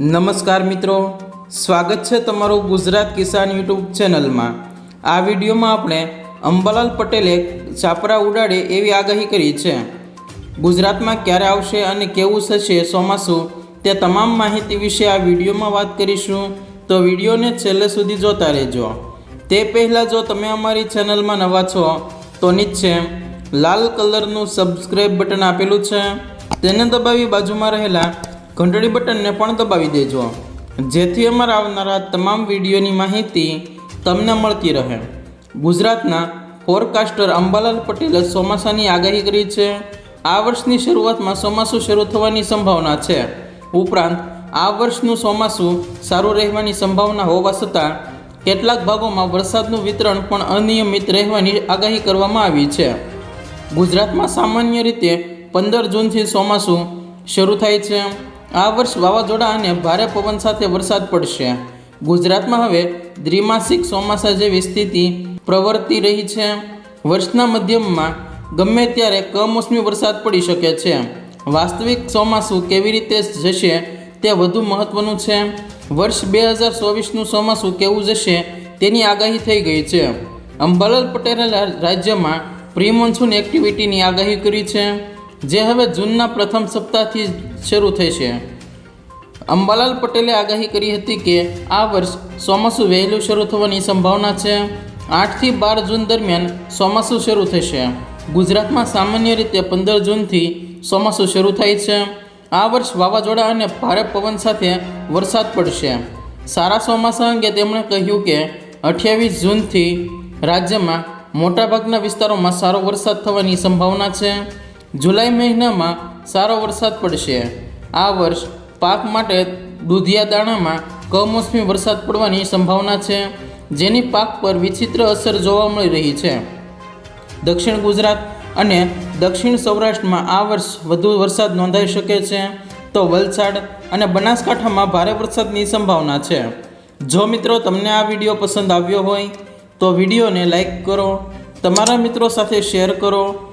નમસ્કાર મિત્રો, સ્વાગત છે તમારું ગુજરાત કિસાન યુટ્યુબ ચેનલમાં. આ વિડીયોમાં આપણે અંબાલાલ પટેલે છાપરા ઉડાડે એવી આગાહી કરી છે. ગુજરાતમાં ક્યારે આવશે અને કેવું થશે ચોમાસું તે તમામ માહિતી વિશે આ વિડીયોમાં વાત કરીશું. તો વિડીયોને છેલ્લે સુધી જોતા રહેજો. તે પહેલાં જો તમે અમારી ચેનલમાં નવા છો, તો નીચે લાલ કલરનું સબસ્ક્રાઈબ બટન આપેલું છે. તેને દબાવી બાજુમાં રહેલા ઘંટડી બટનને પણ દબાવી દેજો. જેથી અમારા આવનારા તમામ વિડીયોની માહિતી તમને મળતી રહે. ગુજરાતના ફોરકાસ્ટર અંબાલાલ પટેલે ચોમાસાની આગાહી કરી છે. આ વર્ષની શરૂઆતમાં ચોમાસું શરૂ થવાની સંભાવના છે. ઉપરાંત, આ વર્ષનું ચોમાસું સારું રહેવાની સંભાવના હોવા છતાં, કેટલાક ભાગોમાં વરસાદનું વિતરણ પણ અનિયમિત રહેવાની આગાહી કરવામાં આવી છે. ગુજરાતમાં સામાન્ય રીતે પંદર જૂનથી ચોમાસું શરૂ થાય છે. આ વર્ષ વાવાઝોડા અને ભારે પવન સાથે વરસાદ પડશે. ગુજરાતમાં હવે દ્વિમાસિક ચોમાસા જેવી સ્થિતિ પ્રવર્તી રહી છે. વર્ષના મધ્યમમાં ગમે ત્યારે કમોસમી વરસાદ પડી શકે છે. વાસ્તવિક ચોમાસું કેવી રીતે જશે તે વધુ મહત્વનું છે. વર્ષ બે હજાર ચોવીસનું ચોમાસું કેવું જશે તેની આગાહી થઈ ગઈ છે. અંબાલાલ પટેલે રાજ્યમાં પ્રી મોન્સૂન એક્ટિવિટીની આગાહી કરી છે. જે હવે જૂનના પ્રથમ સપ્તાહથી શરૂ થઈ છે. અંબાલાલ પટેલે આગાહી કરી હતી કે આ વર્ષ ચોમાસું વહેલું શરૂ થવાની સંભાવના છે. આઠથી બાર જૂન દરમિયાન ચોમાસું શરૂ થશે. ગુજરાતમાં સામાન્ય રીતે પંદર જૂનથી ચોમાસું શરૂ થાય છે. આ વર્ષ વાવાઝોડા અને ભારે પવન સાથે વરસાદ પડશે. સારા ચોમાસા અંગે તેમણે કહ્યું કે અઠ્યાવીસ જૂનથી રાજ્યમાં મોટાભાગના વિસ્તારોમાં સારો વરસાદ થવાની સંભાવના છે. જુલાઈ મહિનામાં સારો વરસાદ પડશે. આ વર્ષ પાક માટે દૂધિયા દાણામાં કમોસમી વરસાદ પડવાની સંભાવના છે, જેની પાક પર વિચિત્ર અસર જોવા મળી રહી છે. દક્ષિણ ગુજરાત અને દક્ષિણ સૌરાષ્ટ્રમાં આ વર્ષ વધુ વરસાદ નોંધાઈ શકે છે, તો વલસાડ અને બનાસકાંઠામાં ભારે વરસાદની સંભાવના છે. જો મિત્રો તમને આ વીડિયો પસંદ આવ્યો હોય, તો વિડીયોને લાઈક કરો, તમારા મિત્રો સાથે શેર કરો